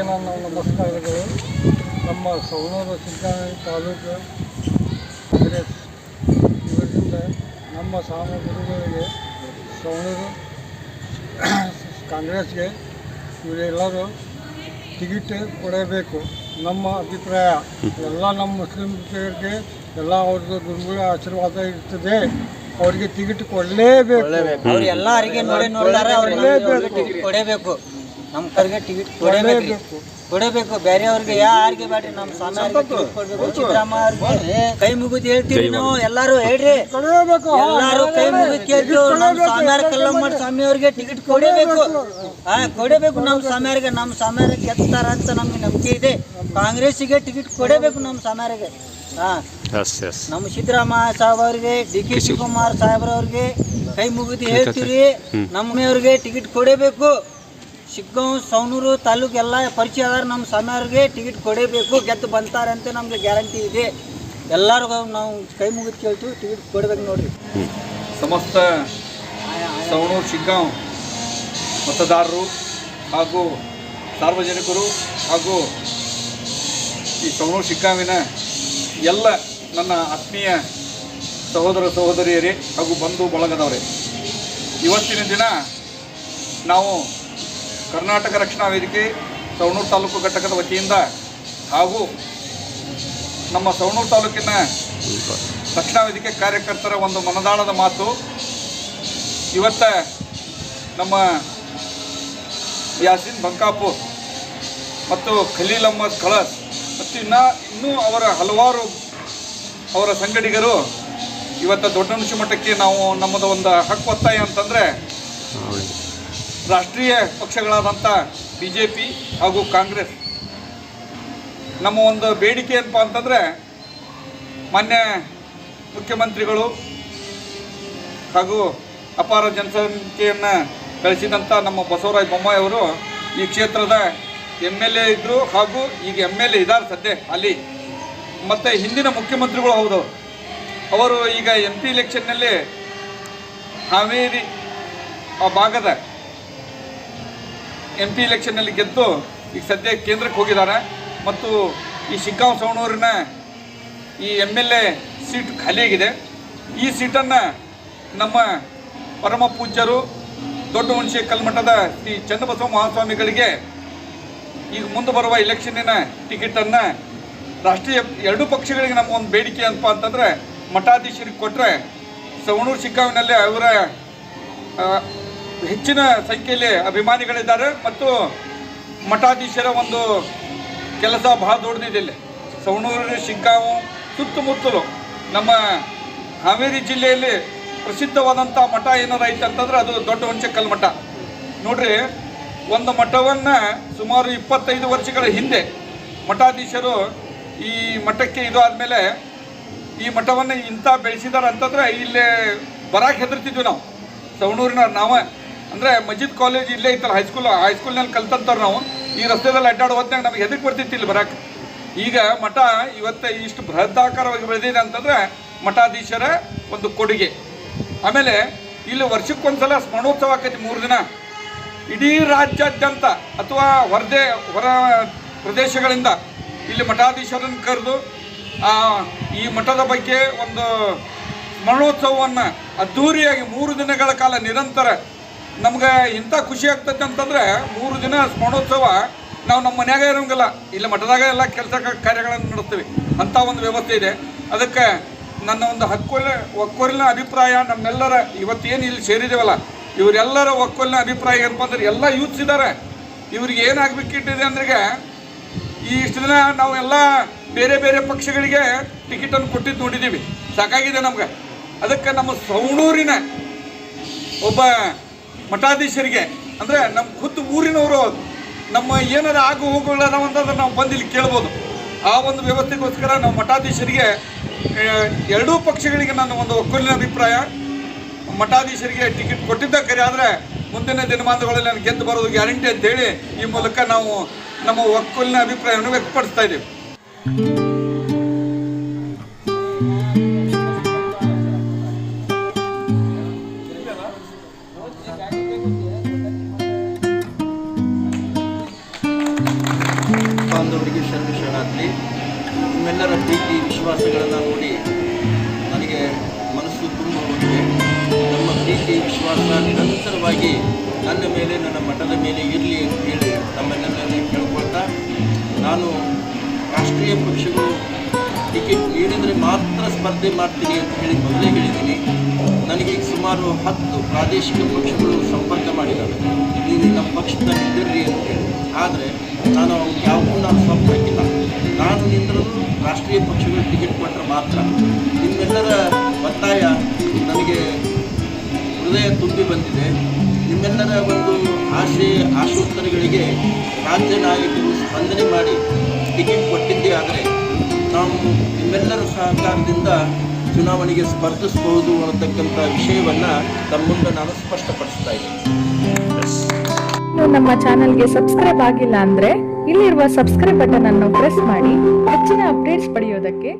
ಮೊದಲಾಗಿ ನಾನು ನಮಸ್ಕಾರಗಳು ನಮ್ಮ ಸವಣೂರು ಸಿದ್ದಾಂತ ತಾಲೂಕು ಕಾಂಗ್ರೆಸ್ ಇವರಿಂದ ನಮ್ಮ ಸಾಮಗ್ರಿಗಳಿಗೆ ಸವಣೂರು ಕಾಂಗ್ರೆಸ್ಗೆ ಇವರೆಲ್ಲರೂ ಟಿಕೆಟ್ ಕೊಡಬೇಕು. ನಮ್ಮ ಅಭಿಪ್ರಾಯ ಎಲ್ಲ ನಮ್ಮ ಮುಸ್ಲಿಮ್ರಿಗೆ ಎಲ್ಲ ಅವ್ರದ್ದು ಗುರುಗಳ ಆಶೀರ್ವಾದ ಇರ್ತದೆ. ಅವರಿಗೆ ಟಿಕೆಟ್ ಕೊಡಲೇಬೇಕು. ಅವ್ರು ನಮ್ಮ ಕರ್ಗೆ ಟಿಕೆಟ್ ಕೊಡಬೇಕು. ಕೊಡಬೇಕು. ಬೇರೆಯವ್ರಿಗೆ ಯಾರಿಗೆ ಬೇಡ್ರಿ ನಮ್ಮ ಸ್ವಾಮಿ ಟಿಕೆಟ್ ಕೊಡ್ಬೇಕು. ಸಿದ್ದರಾಮಯ್ಯ ಅವ್ರಿಗೆ ಕೈ ಮುಗಿದು ಹೇಳ್ತೀವಿ ನಾವು ಎಲ್ಲಾರು ಹೇಳ್ರಿ. ಎಲ್ಲಾರು ಕೈ ಮುಗಿದು ಕೇಳ್ತೀವಿ ನಮ್ಮ ಸ್ವಾಮಿಯಾರ ಕಲ್ಲಮ್ಮನ ಸ್ವಾಮಿ ಅವ್ರಿಗೆ ಟಿಕೆಟ್ ಕೊಡಬೇಕು. ಹಾ ಕೊಡಬೇಕು ನಮ್ಮ ಸ್ವಾಮಿಯಾರಿಗೆ ನಮ್ಮ ಸ್ವಾಮಿಯಾರ ಗೆದ್ದಾರ ಅಂತ ನಮ್ಗೆ ನಂಬಿಕೆ ಇದೆ. ಕಾಂಗ್ರೆಸ್ಸಿಗೆ ಟಿಕೆಟ್ ಕೊಡಬೇಕು ನಮ್ಮ ಸ್ವಾಮಿಯಾರಿಗೆ ಹಾ ನಮ್ಮ ಸಿದ್ದರಾಮಯ್ಯ ಸಾಹೇಬ್ ಅವರಿಗೆ ಡಿ ಕೆ ಶಿವಕುಮಾರ್ ಸಾಹೇಬ್ರವ್ರಿಗೆ ಕೈ ಮುಗಿದು ಹೇಳ್ತೀವಿ ನಮ್ಮವ್ರಿಗೆ ಟಿಕೆಟ್ ಕೊಡಬೇಕು. ಶಿಗ್ಗಾಂವ್, ಸವಣೂರು ತಾಲೂಕು ಎಲ್ಲ ಪರಿಚಯ ಅದಾರ. ನಮ್ಮ ಸಣ್ಣವ್ರಿಗೆ ಟಿಕೆಟ್ ಕೊಡಬೇಕು, ಗೆದ್ದು ಬಂತಾರೆ ಅಂತ ನಮ್ಗೆ ಗ್ಯಾರಂಟಿ ಇದೆ. ಎಲ್ಲರಿಗೂ ನಾವು ಕೈ ಮುಗಿದು ಕೇಳ್ತೀವಿ ಟಿಕೆಟ್ ಕೊಡ್ಬೇಕು ನೋಡ್ರಿ. ಸಮಸ್ತ ಸವಣೂರು, ಶಿಗ್ಗಾಂವ್ ಮತದಾರರು ಹಾಗೂ ಸಾರ್ವಜನಿಕರು ಹಾಗೂ ಈ ಸವಣೂರು, ಶಿಗ್ಗಾಂವಿನ ಎಲ್ಲ ನನ್ನ ಆತ್ಮೀಯ ಸಹೋದರ, ಸಹೋದರಿಯರೇ ಹಾಗೂ ಬಂಧು ಬಳಗದವರೇ, ಇವತ್ತಿನ ದಿನ ನಾವು ಕರ್ನಾಟಕ ರಕ್ಷಣಾ ವೇದಿಕೆ ಸವಣೂರು ತಾಲೂಕು ಘಟಕದ ವತಿಯಿಂದ ಹಾಗೂ ನಮ್ಮ ಸವಣೂರು ತಾಲೂಕಿನ ರಕ್ಷಣಾ ವೇದಿಕೆ ಕಾರ್ಯಕರ್ತರ ಒಂದು ಮನದಾಳದ ಮಾತು. ಇವತ್ತ ನಮ್ಮ ಯಾಸಿನ್ ಬಂಕಾಪುರ್ ಮತ್ತು ಖಲೀಲ್ ಅಹ್ಮದ್ ಖಳಸ್ ಮತ್ತು ಇನ್ನೂ ಇನ್ನೂ ಅವರ ಹಲವಾರು ಅವರ ಸಂಗಡಿಗರು ಇವತ್ತು ದೊಡ್ಡ ಮಟ್ಟಕ್ಕೆ ನಾವು ನಮ್ಮದು ಒಂದು ಹಕ್ಕು ಒತ್ತಾಯ ಅಂತಂದರೆ ರಾಷ್ಟ್ರೀಯ ಪಕ್ಷಗಳಾದಂಥ ಬಿ ಜೆ ಪಿ ಹಾಗೂ ಕಾಂಗ್ರೆಸ್. ನಮ್ಮ ಒಂದು ಬೇಡಿಕೆ ಏನಪ್ಪ ಅಂತಂದರೆ, ಮಾನ್ಯ ಮುಖ್ಯಮಂತ್ರಿಗಳು ಹಾಗೂ ಅಪಾರ ಜನಸಂಖ್ಯೆಯನ್ನು ಗಳಿಸಿದಂಥ ನಮ್ಮ ಬಸವರಾಜ ಬೊಮ್ಮಾಯಿ ಅವರು ಈ ಕ್ಷೇತ್ರದ ಎಂ ಎಲ್ ಎ ಇದ್ದರು ಹಾಗೂ ಈಗ ಎಂ ಎಲ್ ಎ ಇದ್ದಾರೆ ಸದ್ಯ ಅಲ್ಲಿ. ಮತ್ತು ಹಿಂದಿನ ಮುಖ್ಯಮಂತ್ರಿಗಳು ಹೌದು. ಅವರು ಈಗ ಎಂ ಪಿ ಇಲೆಕ್ಷನ್ನಲ್ಲಿ ಹಾವೇರಿ ಆ ಭಾಗದ ಎಂ ಪಿ ಇಲೆಕ್ಷನ್ನಲ್ಲಿ ಗೆದ್ದು ಈಗ ಸದ್ಯ ಕೇಂದ್ರಕ್ಕೆ ಹೋಗಿದ್ದಾರೆ. ಮತ್ತು ಈ ಶಿಗ್ಗಾಂವ್ ಸವಣೂರಿನ ಈ ಎಂ ಎಲ್ ಎ ಸೀಟ್ ಖಾಲಿಯಾಗಿದೆ ಈ ಸೀಟನ್ನು ನಮ್ಮ ಪರಮ ಪೂಜ್ಯರು ದೊಡ್ಡ ಹುಣಸೆ ಕಲ್ಮಠದ ಶ್ರೀ ಚನ್ನಬಸವ ಮಹಾಸ್ವಾಮಿಗಳಿಗೆ ಈಗ ಮುಂದೆ ಬರುವ ಇಲೆಕ್ಷನ್ನಿನ ಟಿಕೆಟನ್ನು ರಾಷ್ಟ್ರೀಯ ಎರಡೂ ಪಕ್ಷಗಳಿಗೆ ನಮ್ಮ ಒಂದು ಬೇಡಿಕೆ ಏನಪ್ಪ ಅಂತಂದರೆ ಮಠಾಧೀಶರಿಗೆ ಕೊಟ್ಟರೆ ಸವಣೂರು, ಶಿಗ್ಗಾಂವಿನಲ್ಲಿ ಅವರ ಹೆಚ್ಚಿನ ಸಂಖ್ಯೆಯಲ್ಲಿ ಅಭಿಮಾನಿಗಳಿದ್ದಾರೆ ಮತ್ತು ಮಠಾಧೀಶರ ಒಂದು ಕೆಲಸ ಬಹಳ ದೊಡ್ಡದಿದೆ ಇಲ್ಲಿ. ಸವಣೂರು, ಶಿಗ್ಗಾಂವು, ಸುತ್ತಮುತ್ತಲು ನಮ್ಮ ಹಾವೇರಿ ಜಿಲ್ಲೆಯಲ್ಲಿ ಪ್ರಸಿದ್ಧವಾದಂಥ ಮಠ ಏನಾರು ಐತೆ ಅಂತಂದ್ರೆ ಅದು ದೊಡ್ಡ ಹುಣಸೆಕಲ್ ಮಠ. ನೋಡ್ರಿ, ಒಂದು ಮಠವನ್ನು ಸುಮಾರು ಇಪ್ಪತ್ತೈದು ವರ್ಷಗಳ ಹಿಂದೆ ಮಠಾಧೀಶರು ಈ ಮಠಕ್ಕೆ ಇದು ಆದಮೇಲೆ ಈ ಮಠವನ್ನು ಇಂಥ ಬೆಳೆಸಿದಾರೆ ಅಂತಂದ್ರೆ ಇಲ್ಲಿ ಬರಕ್ಕೆ ಹೆದರ್ತಿದ್ವಿ ನಾವು. ಸವಣೂರಿನ ನಾವ. ಅಂದರೆ ಮಜಿದ್ ಕಾಲೇಜ್ ಇಲ್ಲೇ ಇತ್ತಲ್ಲ ಹೈಸ್ಕೂಲ್ ಹೈಸ್ಕೂಲ್ನಲ್ಲಿ ಕಲ್ತಂತಾರೆ ನಾವು. ಈ ರಸ್ತೆದಲ್ಲಿ ಅಡ್ಡಾಡೋ ಹೊತ್ನಾಗ ನಮಗೆ ಎದಕ್ಕೆ ಬರ್ತಿತ್ತು ಇಲ್ಲಿ ಬರಕ್ಕೆ ಈಗ ಮಠ ಇವತ್ತು ಇಷ್ಟು ಬೃಹದಾಕಾರವಾಗಿ ಬೆಳೆದಿದೆ ಅಂತಂದ್ರೆ ಮಠಾಧೀಶರ ಒಂದು ಕೊಡುಗೆ. ಆಮೇಲೆ ಇಲ್ಲಿ ವರ್ಷಕ್ಕೊಂದ್ಸಲ ಸ್ಮರಣೋತ್ಸವ ಆಕೈತಿ ಮೂರು ದಿನ. ಇಡೀ ರಾಜ್ಯಾದ್ಯಂತ ಅಥವಾ ಹೊರದೇ, ಹೊರ ಪ್ರದೇಶಗಳಿಂದ ಇಲ್ಲಿ ಮಠಾಧೀಶರನ್ನು ಕರೆದು ಈ ಮಠದ ಬಗ್ಗೆ ಒಂದು ಸ್ಮರಣೋತ್ಸವವನ್ನು ಅದ್ಧೂರಿಯಾಗಿ ಮೂರು ದಿನಗಳ ಕಾಲ ನಿರಂತರ ನಮ್ಗೆ ಇಂಥ ಖುಷಿ ಆಗ್ತೈತೆ ಅಂತಂದ್ರೆ ಮೂರು ದಿನ ಸ್ಮರಣೋತ್ಸವ ನಾವು ನಮ್ಮ ಮನೆಯಾಗ ಇರೋಂಗಿಲ್ಲ. ಇಲ್ಲಿ ಮಠದಾಗ ಎಲ್ಲ ಕೆಲಸ ಕಾರ್ಯಗಳನ್ನು ನಡೆಸ್ತೀವಿ. ಅಂಥ ಒಂದು ವ್ಯವಸ್ಥೆ ಇದೆ. ಅದಕ್ಕೆ ನನ್ನ ಒಂದು ಹಕ್ಕೊಲ್ಲ ಒಕ್ಕೊಲಿನ ಅಭಿಪ್ರಾಯ ನಮ್ಮೆಲ್ಲರ ಇವತ್ತೇನು ಇಲ್ಲಿ ಸೇರಿದೇವಲ್ಲ, ಇವರೆಲ್ಲರ ಒಕ್ಕೊಲಿನ ಅಭಿಪ್ರಾಯ ಏನಪ್ಪ ಅಂದ್ರೆ ಎಲ್ಲ ಯೂತ್ಸ್ ಇದ್ದಾರೆ ಇವ್ರಿಗೆ ಏನಾಗಬೇಕಿಟ್ಟಿದೆ ಅಂದ್ರೆ ಈ ಇಷ್ಟು ದಿನ ನಾವೆಲ್ಲ ಬೇರೆ ಬೇರೆ ಪಕ್ಷಗಳಿಗೆ ಟಿಕೆಟನ್ನು ಕೊಟ್ಟಿದ್ದು ನೋಡಿದ್ದೀವಿ. ಸಾಕಾಗಿದೆ ನಮ್ಗೆ. ಅದಕ್ಕೆ ನಮ್ಮ ಸೌಣೂರಿನ ಒಬ್ಬ ಮಠಾಧೀಶರಿಗೆ, ಅಂದರೆ ನಮ್ಮ ಖುದ್ದು ಊರಿನವರು, ನಮ್ಮ ಏನಾರ ಆಗು ಹೋಗುಗಳನ್ನ ಅಂತಂದ್ರೆ ನಾವು ಬಂದು ಇಲ್ಲಿ ಕೇಳ್ಬೋದು. ಆ ಒಂದು ವ್ಯವಸ್ಥೆಗೋಸ್ಕರ ನಾವು ಮಠಾಧೀಶರಿಗೆ ಎರಡೂ ಪಕ್ಷಗಳಿಗೆ ನನ್ನ ಒಂದು ಒಕ್ಕೂಲಿನ ಅಭಿಪ್ರಾಯ. ಮಠಾಧೀಶರಿಗೆ ಟಿಕೆಟ್ ಕೊಟ್ಟಿದ್ದ ಕರೆ ಆದರೆ ಮುಂದಿನ ದಿನಮಾನಗಳಲ್ಲಿ ನಾನು ಗೆದ್ದು ಬರೋದು ಗ್ಯಾರಂಟಿ ಅಂತೇಳಿ ಈ ಮೂಲಕ ನಾವು ನಮ್ಮ ಒಕ್ಕಲಿನ ಅಭಿಪ್ರಾಯವನ್ನು ವ್ಯಕ್ತಪಡಿಸ್ತಾ ಇದ್ದೀವಿ. ಬಾಂಧವರಿಗೆ ಶರಣ ಶರಣಾಗಲಿ. ನಿಮ್ಮೆಲ್ಲರ ಪ್ರೀತಿ, ವಿಶ್ವಾಸಗಳನ್ನು ನೋಡಿ ನನಗೆ ಮನಸ್ಸು ತುಂಬ ಹೋಗಿದೆ ನಮ್ಮ ಪ್ರೀತಿ ವಿಶ್ವಾಸ ನಿರಂತರವಾಗಿ ನನ್ನ ಮೇಲೆ, ನನ್ನ ಮಠದ ಮೇಲೆ ಇರಲಿ ಅಂತ ಹೇಳಿ ತಮ್ಮೆಲ್ಲರನ್ನೇ ಕೇಳ್ಕೊಳ್ತಾ ನಾನು ರಾಷ್ಟ್ರೀಯ ಪಕ್ಷಗಳು ಟಿಕೆಟ್ ನೀಡಿದರೆ ಮಾತ್ರ ಸ್ಪರ್ಧೆ ಮಾಡ್ತೀನಿ ಅಂತ ಹೇಳಿ ಮೊದಲೇ ಹೇಳಿದ್ದೀನಿ. ನನಗೆ ಸುಮಾರು ಹತ್ತು ಪ್ರಾದೇಶಿಕ ಪಕ್ಷಗಳು ಸಂಪರ್ಕ ಮಾಡಿದ್ದಾರೆ ನೀವು ನಮ್ಮ ಪಕ್ಷದಲ್ಲಿ ಇದ್ದಿರ್ರಿ ಅಂತ ಹೇಳಿ. ಆದರೆ ನಾನು ಅವ್ರಿಗೆ ಯಾವುದೂ ನಾನು ಸಂಪರ್ಕಿಲ್ಲ ನಾನು ನಿಂತಿರೋದು ರಾಷ್ಟ್ರೀಯ ಪಕ್ಷಗಳು ಟಿಕೆಟ್ ಕೊಟ್ಟರೆ ಮಾತ್ರ. ನಿಮ್ಮೆಲ್ಲರ ಒತ್ತಾಯ ನನಗೆ ಹೃದಯ ತುಂಬಿ ಬಂದಿದೆ. ನಿಮ್ಮೆಲ್ಲರ ಒಂದು ಆಶೆ ಆಶೋತ್ತರಗಳಿಗೆ ರಾಜ್ಯ ನಾಯಕರು ಸ್ಪಂದನೆ ಮಾಡಿ ಟಿಕೆಟ್ ಕೊಟ್ಟಿದ್ದೇ. ಆದರೆ ನಾವು ನಿಮ್ಮೆಲ್ಲರ ಸಹಕಾರದಿಂದ ಚುನಾವಣೆಗೆ ಸ್ಪರ್ಧಿಸಬಹುದು ಅನ್ನತಕ್ಕಂಥ ವಿಷಯವನ್ನು ತಮ್ಮ ಮುಂದೆ ನಾನು ಸ್ಪಷ್ಟಪಡಿಸ್ತಾ ಇದ್ದೀನಿ. ನಮ್ಮ ಚಾನೆಲ್ಗೆ ಸಬ್ಸ್ಕ್ರೈಬ್ ಆಗಿಲ್ಲ ಅಂದ್ರೆ ಇಲ್ಲಿರುವ ಸಬ್ಸ್ಕ್ರೈಬ್ ಬಟನ್ ಅನ್ನು ಪ್ರೆಸ್ ಮಾಡಿ ಹೆಚ್ಚಿನ ಅಪ್ಡೇಟ್ಸ್ ಪಡೆಯೋದಕ್ಕೆ